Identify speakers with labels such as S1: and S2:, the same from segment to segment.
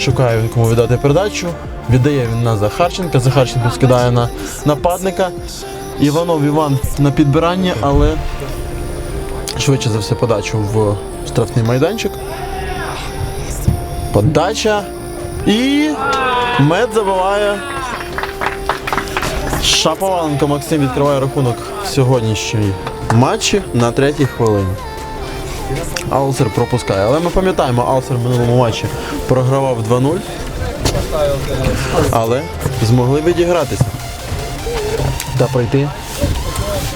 S1: Шукає кому віддати передачу. Віддає він на Захарченка. Захарченко скидає на нападника. Іванов Іван на підбирання, але швидше за все подачу в штрафний майданчик. Подача. І мед забиває. Шаповаленко Максим відкриває рахунок в сьогоднішній матчі на третій хвилині. Алсер пропускає. Але ми пам'ятаємо, Алсер в минулому матчі програвав 2-0. Але змогли відігратися та пройти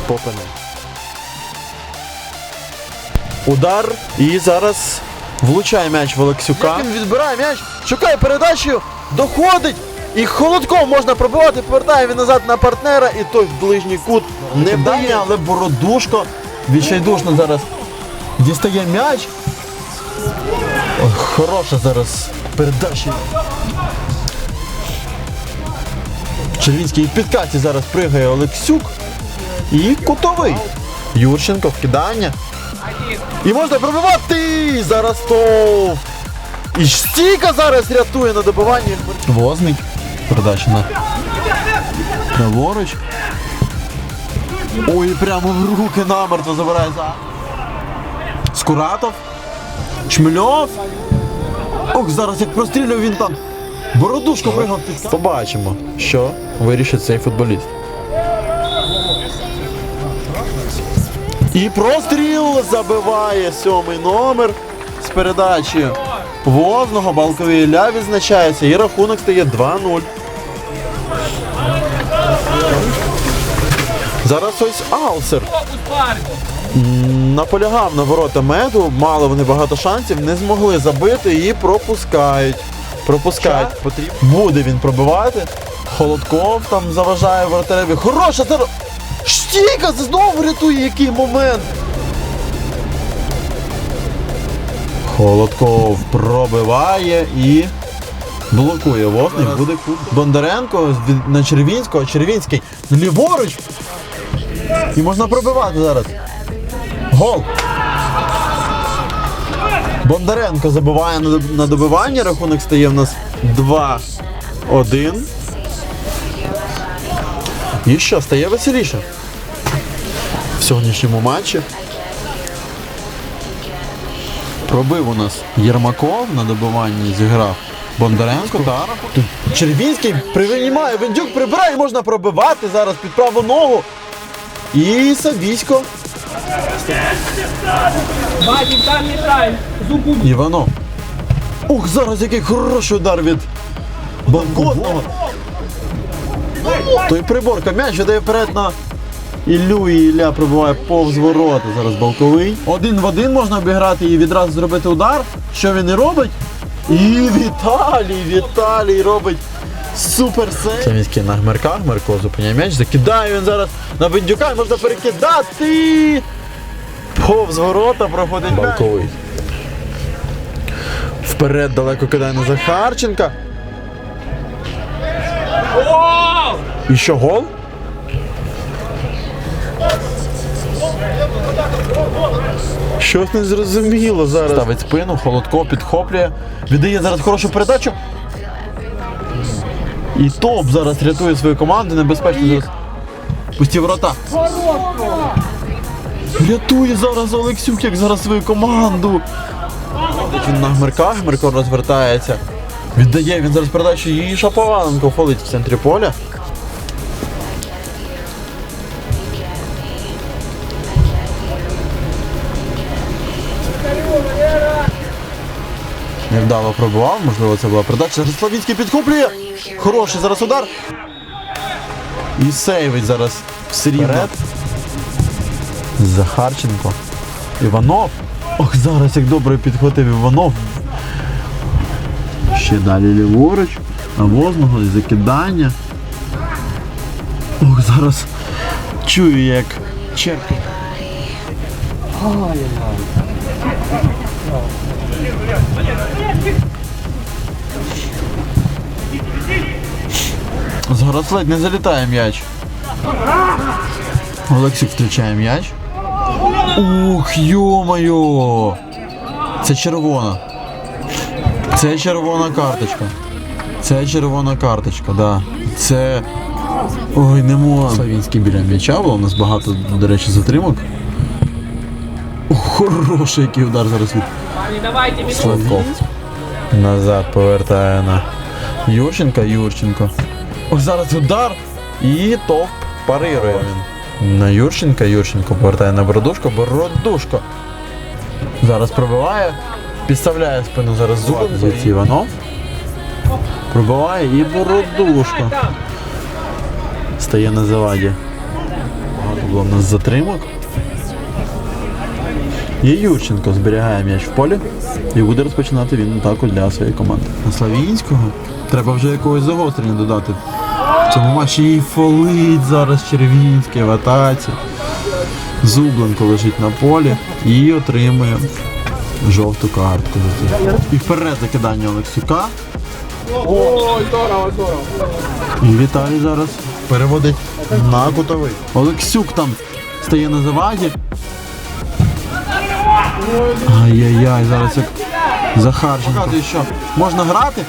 S1: по пенальті. Удар. І зараз влучає м'яч в Олексюка. Він відбирає м'яч, шукає передачу, доходить. І холодком можна пробивати, повертає він назад на партнера, і той в ближній кут не дає, але Бородушко відчайдушно зараз дістає м'яч. Хороша зараз передача. Червінський в підкаті зараз пригає Олексюк. І кутовий. Юрченко вкидання. І можна пробивати! Зараз то. І стійка зараз рятує на добиванні. Возник. Передача на праворуч. Ой, прямо в руки намертво забирає за. Скуратов. Шмельов. Ох, зараз як прострілює він там. Бородушко під. Побачимо, що вирішить цей футболіст. І простріл забиває сьомий номер з передачі Возного. Балковий Ілля відзначається і рахунок стає 2-0. Зараз ось Алсер наполягав на ворота меду, мали вони багато шансів, не змогли забити і пропускають. Пропускають. Потрібно. Буде він пробивати. Холодков там заважає воротареві. Хороша Штіка знову рятує який момент. Холодков пробиває і блокує вогник. Буде кут. Бондаренко на Червінського. Червінський ліворуч. І можна пробивати зараз. Гол. Бондаренко забиває на на добивання. Рахунок стає в нас 2-1. І що, стає веселіше в сьогоднішньому матчі. Пробив у нас Єрмаков на добиванні зіграв Бондаренко Тут Червінський приймає, Вендюк прибирає, можна пробивати зараз під праву ногу. І.
S2: Зубу
S1: Іванов. Ух, зараз який хороший удар від Банкотного. Той приборка м'яч віддає вперед на Іллю і Ілля пробиває повз ворота. Зараз Балковий. Один в один можна обіграти і відразу зробити удар. Що він і робить? І Віталій, Віталій робить супер сейв. Це міський на Гмерка. Гмерко зупиняє м'яч. Закидає він зараз на Бендюка. і Можна перекидати. Повз ворота проходить Балковий. Вперед далеко кидає на Захарченка. І що гол? Щось не зрозуміло зараз. Ставить спину, холодко підхоплює. Віддає зараз хорошу передачу. І топ зараз рятує свою команду. Небезпечно зараз. Пусті ворота. Рятує зараз Олексюк, як зараз свою команду. Він на Гмирка, Гмирко розвертається. Віддає він зараз передачу і Шаповаленко входить в центрі поля. Невдало пробував, можливо, це була передача. Зараз Славінський підхоплює. Хороший зараз удар. І сейвить зараз все рівно. Захарченко. Іванов. Ох, зараз як добре підхватив Іванов. Ще далі ліворуч. На возного і закидання. Ох, зараз чую, як черпить. Зараз ледь не залітає м'яч. Олексій втрачає м'яч. Ух, йо-моє! Це червона. Це червона карточка. Це червона карточка, да. Це. Ой, не можна. Славінський біля м'яча, було у нас багато, до речі, затримок. Хороший який удар зараз від
S2: давайте.
S1: Назад повертає на Юрченка, Юрченко. Ось зараз удар і топ парирує він. На Юрченка, Юрченко повертає на Бородушко, Бородушко. Зараз пробиває, підставляє спину зараз зубом. Звідси Іванов. Пробиває і Бородушко. Стає на заваді. Багато було в нас затримок. І Юрченко зберігає м'яч в полі і буде розпочинати він атаку для своєї команди. На Славінського треба вже якогось загострення додати. В цьому матчі і фолить зараз Червінський в атаці. Зубленко лежить на полі і отримує жовту картку. І вперед закидання Олексюка.
S2: Ой, здорово, здорово.
S1: І Віталій зараз переводить на кутовий. Олексюк там стає на заваді. Ай-яй-яй, зараз як Захарченко. Можна грати.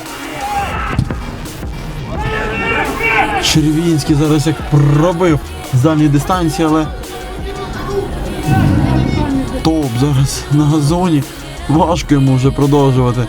S1: Червінський зараз як пробив з дальньої дистанції, але топ зараз на газоні. Важко йому вже продовжувати.